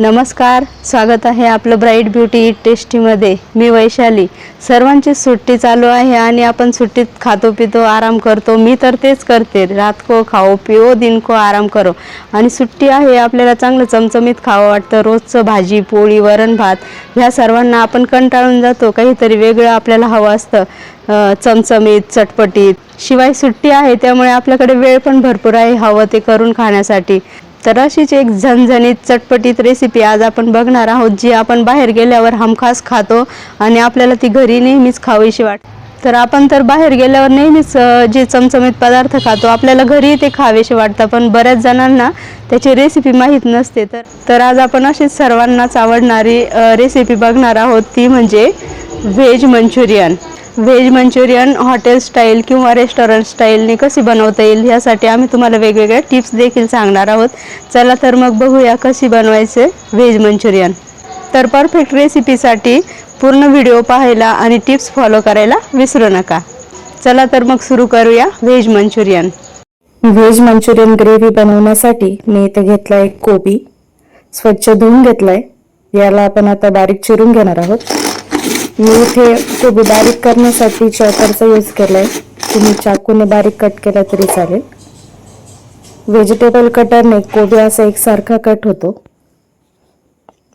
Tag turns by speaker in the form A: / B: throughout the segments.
A: नमस्कार स्वागत आहे आपलं ब्राईट ब्युटी टेस्टीमध्ये. मी वैशाली. सर्वांची सुट्टी चालू आहे आणि आपण सुट्टीत खातो पितो आराम करतो. मी तर तेच करते. रात को खाओ पिओ दिन को आराम करो. आणि सुट्टी आहे आपल्याला चांगलं चमचमीत खावं वाटतं. रोजचं भाजी पोळी वरण भात ह्या सर्वांना आपण कंटाळून जातो. काहीतरी वेगळं आपल्याला हवं असतं. चमचमीत चटपटीत. शिवाय सुट्टी आहे त्यामुळे आपल्याकडे वेळ पण भरपूर आहे हवं ते करून खाण्यासाठी. तर अशीच एक झणझणीत चटपटीत रेसिपी आज आपण बघणार आहोत जी आपण बाहेर गेल्यावर हमखास खातो आणि आपल्याला ती घरी नेहमीच खावीशी वाट तर आपण तर बाहेर गेल्यावर नेहमीच जे चमचमीत पदार्थ खातो आपल्याला घरी ते खावेसे वाटतं पण बऱ्याच जणांना त्याची रेसिपी माहीत नसते. तर तर आज आपण अशीच सर्वांनाच आवडणारी रेसिपी बघणार आहोत ती म्हणजे veg Manchurian. Veg Manchurian hotel style किंवा रेस्टॉरंट स्टाईलने कशी बनवता येईल यासाठी आम्ही तुम्हाला वेगवेगळ्या टिप्स देखील सांगणार आहोत. चला तर मग बघूया कशी बनवायचे व्हेज मंचुरियन. तर परफेक्ट रेसिपीसाठी पूर्ण व्हिडिओ पाहायला आणि टिप्स फॉलो करायला विसरू नका. चला तर मग सुरू करूया veg Manchurian.
B: Veg Manchurian gravy बनवण्यासाठी मी इथे घेतला एक कोबी. स्वच्छ धुवून घेतलाय. याला आपण आता बारीक चिरून घेणार आहोत. मी इथे कोबी बारीक करण्यासाठी चॉपरचा यूज केलाय. तुम्ही चाकूने बारीक कट केला तरी चालेल. व्हेजिटेबल कटरने कोबी असा एकसारखा कट होतो.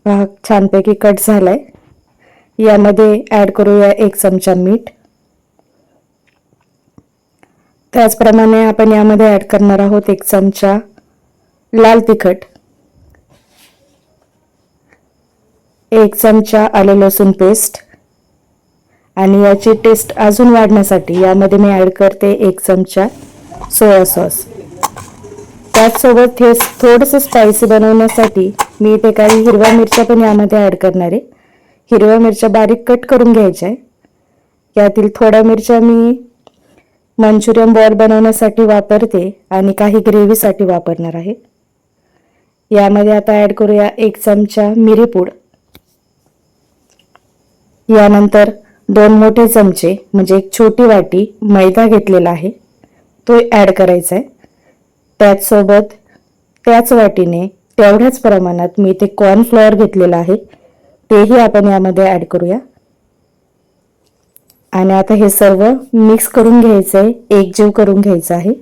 B: भाग छानपैकी कट झालाय. यामध्ये ऍड करूया एक चमचा मीठ. त्याचप्रमाणे आपण यामध्ये ऍड करणार आहोत एक चमचा लाल तिखट. एक चमचा आले लसूण पेस्ट आणि याची टेस्ट अजून वाढण्यासाठी यामध्ये मी ॲड करते एक चमचा सोया सॉस त्याचसोबत हे थोडंसं स्पायसी बनवण्यासाठी मी इथे काही हिरव्या मिरच्या पण यामध्ये ॲड करणार आहे. हिरव्या मिरच्या बारीक कट करून घ्यायच्या आहे. यातील थोड्या मिरच्या मी मंचुरियन बॉल बनवण्यासाठी वापरते आणि काही ग्रेव्हीसाठी वापरणार आहे. यामध्ये आता ॲड करूया एक चमचा मिरीपूड. यानंतर दोन मोठे चमचे म्हणजे एक छोटी वाटी मैदा घेतलेला आहे. तो ॲड करायचा आहे त्याचसोबत त्याच वाटीने तेवढ्याच प्रमाणात मी ते कॉर्नफ्लॉवर घेतलेलं आहे. तेही आपण यामध्ये ॲड करूया. आणि आता हे सर्व मिक्स करून घ्यायचं आहे एकजीव करून घ्यायचं आहे.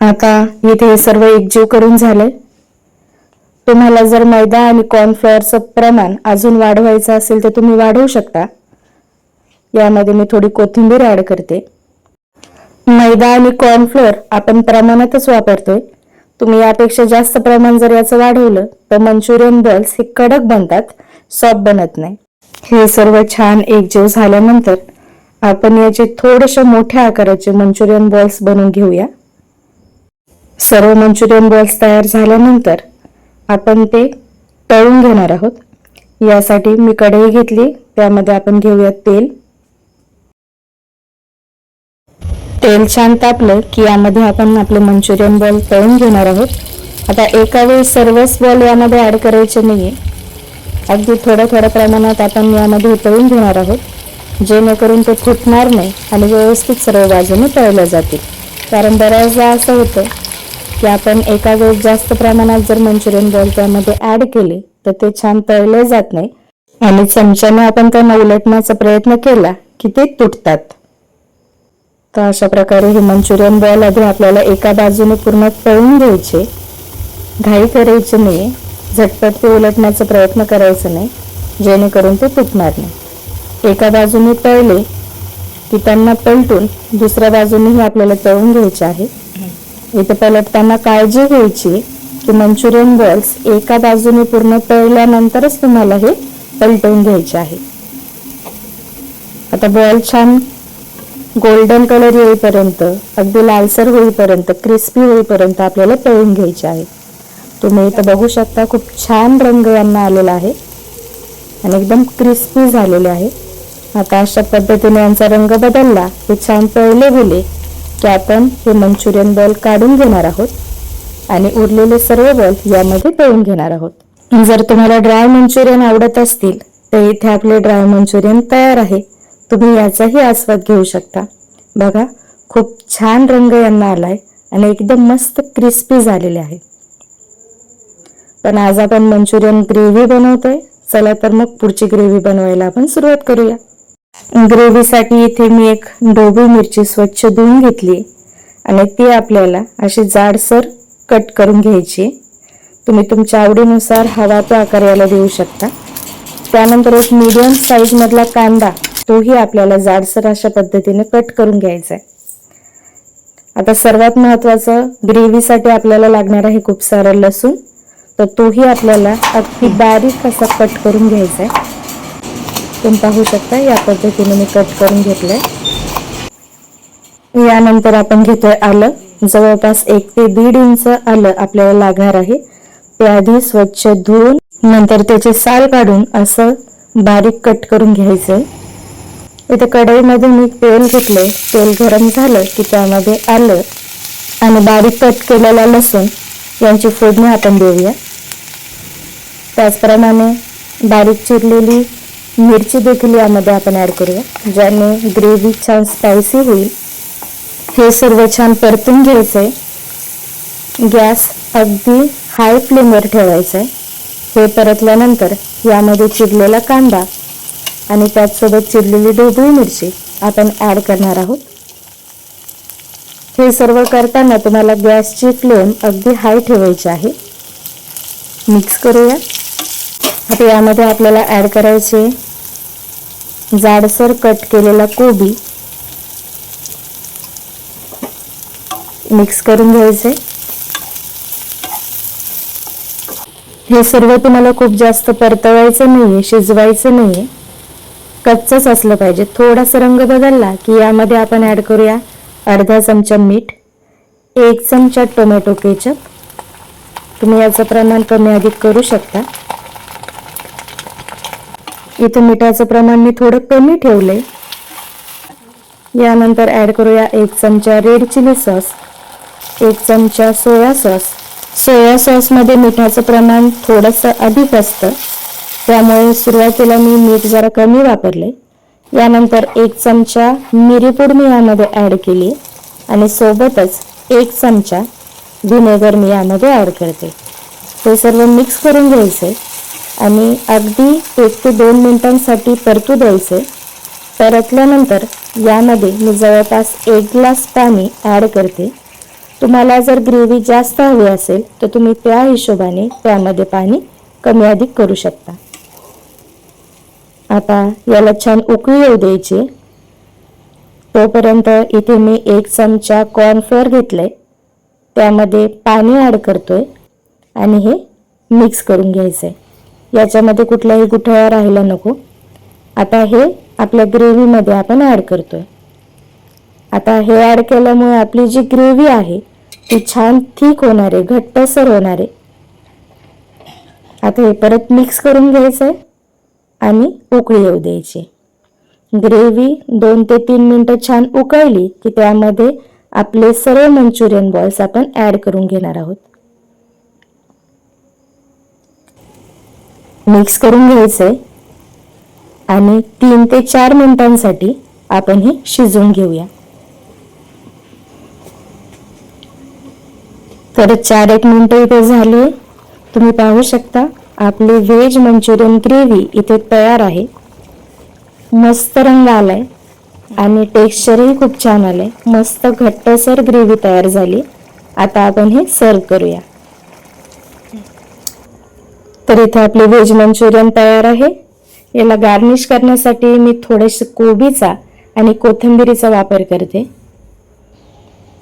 B: आता इथे हे सर्व एकजीव करून झालंय. तुम्हाला जर मैदा आणि कॉर्नफ्लॉवरचं प्रमाण अजून वाढवायचं असेल तर तुम्ही वाढवू शकता. यामध्ये मी थोडी कोथिंबीर ऍड करते. मैदा आणि कॉर्नफ्लोअर आपण प्रमाणातच वापरतोय. तुम्ही यापेक्षा जास्त प्रमाण जर याचं वाढवलं तर मंचुरियन बॉल्स हे कडक बनतात सॉफ्ट बनत नाही. हे सर्व छान एकजीव झाल्यानंतर आपण याचे थोडेसे मोठ्या आकाराचे मंचुरियन बॉल्स बनवून घेऊया. सर्व मंचुरियन बॉल्स तयार झाल्यानंतर आपण ते तळून घेणार आहोत. यासाठी मी कढई घेतली. त्यामध्ये आपण घेऊया तेल. तेल छान तापलं की यामध्ये आपण आपले मंचुरियन बॉल तळून घेणार आहोत. आता एका वेळी सर्वच बॉल यामध्ये ॲड करायचे नाहीये. अगदी थोड्या थोड्या प्रमाणात आपण यामध्ये तळून घेणार आहोत. जेणेकरून ते फुटणार नाही आणि व्यवस्थित सर्व बाजूने तळल्या जातील. कारण बऱ्याचदा असं होतं की आपण एका वेळेस जास्त प्रमाणात जर मंचुरियन बॉल त्यामध्ये ऍड केले तर ते छान तळले जात नाही. आणि चमच्याने आपण त्यांना उलटण्याचा प्रयत्न केला की ते तुटतात. तर अशा प्रकारे हे मंचुरियन बॉल आधी आपल्याला एका बाजूने पूर्ण तळून घ्यायचे. घाई करायचे नाही झटपट ते उलटण्याचा प्रयत्न करायचा नाही जेणेकरून ते तुटणार नाही. एका बाजूने तळले की त्यांना पलटून दुसऱ्या बाजूनेही आपल्याला तळून घ्यायचे आहे. इथे पलटताना काळजी घ्यायची की मंचुरियन बॉल्स एका बाजूने पूर्ण तळल्यानंतरच तुम्हाला हे पलटवून घ्यायचे आहे. आता बॉल छान गोल्डन कलर येईपर्यंत अगदी लालसर होईपर्यंत क्रिस्पी होईपर्यंत आपल्याला तळून घ्यायचे आहे. तुम्ही इथं बघू शकता खूप छान रंग यांना आलेला आहे आणि एकदम क्रिस्पी झालेले आहे. आता अशा पद्धतीने यांचा रंग बदलला हे छान तळले गेले. की आपण हे मंचुरियन बॉल काढून घेणार आहोत आणि उरलेले सर्व बॉल यामध्ये तळून घेणार आहोत. जर तुम्हाला ड्राय मंचुरियन आवडत असतील तर इथे आपले ड्राय मंचुरियन तयार आहे. तुम्ही याचाही आस्वाद घेऊ शकता. बघा खूप छान रंग यांना आलाय आणि एकदम मस्त क्रिस्पी झालेले आहे. पण आज आपण मंचुरियन ग्रेव्ही बनवतोय. चला तर मग पुढची ग्रेव्ही बनवायला आपण सुरुवात करूया. ग्रेव्हीसाठी इथे मी एक ढोबळी मिरची स्वच्छ धुवून घेतली आणि ती आपल्याला अशी जाडसर कट करून घ्यायची. तुम्ही तुमच्या आवडीनुसार हवा तो आकार याला देऊ शकता. त्यानंतर एक मीडियम साईज मधला कांदा तोही आपल्याला जाडसर अशा पद्धतीने कट करून घ्यायचा आहे. आता सर्वात महत्वाचं ग्रेव्हीसाठी आपल्याला लागणार आहे खूप सारं लसूण तर तोही आपल्याला अगदी बारीक असा कट करून घ्यायचा आहे. तुम्ही पाहू शकता या पद्धतीने मी कट करून घेतलंय. यानंतर आपण घेतोय आलं. जवळपास एक ते दीड इंच आलं आपल्याला लागणार आहे. ते आधी स्वच्छ धुवून नंतर त्याचे साल काढून असं बारीक कट करून घ्यायचंय. इथे कढईमध्ये मी तेल घेतलंय. तेल गरम झालं की त्यामध्ये आलं. आणि बारीक कट केलेला लसूण यांची फोडणी आपण देऊया. त्याचप्रमाणे बारीक चिरलेली मिरची देखील यामध्ये आपण ॲड करूया. ज्याने ग्रेव्ही छान स्पायसी होईल. हे सर्व छान परतून घ्यायचं आहे गॅस अगदी हाय फ्लेमवर ठेवायचं आहे हे परतल्यानंतर यामध्ये चिरलेला कांदा आणि त्याचसोबत चिरलेली ढोबळी मिरची आपण ॲड करणार आहोत. हे सर्व करताना तुम्हाला गॅसची फ्लेम अगदी हाय ठेवायची आहे. मिक्स करूया. आता यामध्ये आपल्याला ॲड करायचे जाडसर कट केलेला कोबी मिक्स करून घ्यायचे. हे सर्व तुम्हाला खूप जास्त परतवायचं नाहीये शिजवायचं नाहीये. कच्चच असलं पाहिजे. थोडासा रंग बदलला की यामध्ये आपण ऍड करूया अर्धा चमचा मीठ एक चमचा टोमॅटो केचप. तुम्ही याचं प्रमाण कमी अधिक करू शकता. इथे मिठाचं प्रमाण मी थोडं कमी ठेवले यानंतर ॲड करूया एक चमचा रेड चिली सॉस एक चमचा सोया सॉस सोया सॉसमध्ये मिठाचं प्रमाण थोडंसं अधिक असतं. त्यामुळे सुरुवातीला मी मीठ जरा कमी वापरले यानंतर एक चमचा मिरीपूड मी यामध्ये ॲड केली आणि सोबतच एक चमचा व्हिनेगर मी यामध्ये ॲड करते. हे सर्व मिक्स करून घ्यायचे आणि अगदी एक ते दोन मिनटांसाठी परतू द्यायचे. परतल्यानंतर यामध्ये मी जवळपास एक ग्लास पाणी ॲड करते. तुम्हाला जर ग्रेव्ही जास्त हवी असेल तर तुम्ही त्या हिशोबाने त्यामध्ये पाणी कमी अधिक करू शकता. आता याला छान उकळी येऊ द्यायची. तोपर्यंत इथे मी एक चमचा कॉर्नफ्लोअर घेतलंय. त्यामध्ये पाणी ॲड करतोय आणि हे मिक्स करून घ्यायचं आहे याच्यामध्ये कुठलाही गुठळा राहायला नको. आता हे आपल्या ग्रेव्हीमध्ये आपण ॲड करतोय. आता हे ॲड केल्यामुळे आपली जी ग्रेव्ही आहे ती छान थिक होणार आहे घट्टसर होणार आहे. आता हे परत मिक्स करून घ्यायचंय आणि उकळी येऊ द्यायची. ग्रेव्ही दोन ते तीन मिनिटं छान उकळली की त्यामध्ये आपले सर्व मंचुरियन बॉल्स आपण ऍड करून घेणार आहोत. मिक्स करून घ्यायचंय आणि तीन ते चार मिनिटांसाठी आपण हे शिजवून घेऊया. तर चार एक मिनिटं इथे झाली तुम्ही पाहू शकता आपले व्हेज मंचुरियन ग्रेव्ही इथे तयार आहे. मस्त रंग आलाय आणि टेक्स्चरही खूप छान आलंय. मस्त घट्टसर ग्रेव्ही तयार झाली. आता आपण हे सर्व करूया. तर इथे आपले व्हेज मंचुरियन तयार आहे. याला गार्निश करण्यासाठी मी थोडेसे कोबीचा आणि कोथिंबिरीचा वापर करते.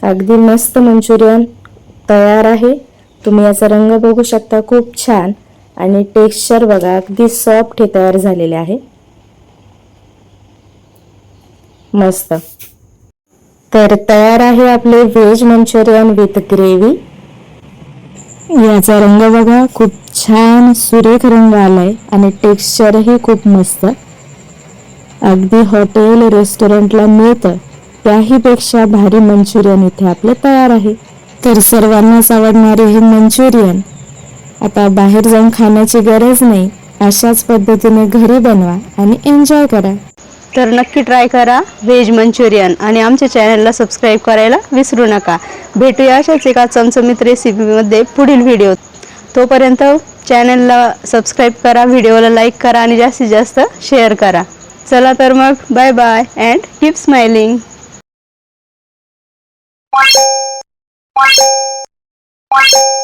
B: अगदी मस्त मंचुरियन तयार आहे. तुम्ही याचा रंग बघू शकता खूप छान. आणि टेक्स्चर बघा अगदी सॉफ्ट हे तयार झालेले आहे. मस्त. तर तयार आहे आपले व्हेज मंचुरियन विथ ग्रेव्ही. याचा रंग बघा खूप छान सुरेख रंग आलाय आणि टेक्स्चरही खूप मस्त. अगदी हॉटेल रेस्टॉरंटला मिळतं. त्याहीपेक्षा भारी मंचुरियन इथे आपले तयार आहे. तर सर्वांनाच आवडणारे हे मंचुरियन. आता बाहेर जाऊन खाण्याची गरज नाही. अशाच पद्धतीने घरी बनवा आणि एन्जॉय करा.
A: तर नक्की ट्राय करा व्हेज मंचुरियन आणि आमच्या चॅनलला सबस्क्राईब करायला विसरू नका. भेटूया अशाच एका चमचमीत रेसिपीमध्ये पुढील व्हिडिओ तोपर्यंत चॅनलला सबस्क्राईब करा व्हिडिओला लाईक करा आणि जास्तीत जास्त शेअर करा चला तर मग bye bye and keep smiling
C: Thank you.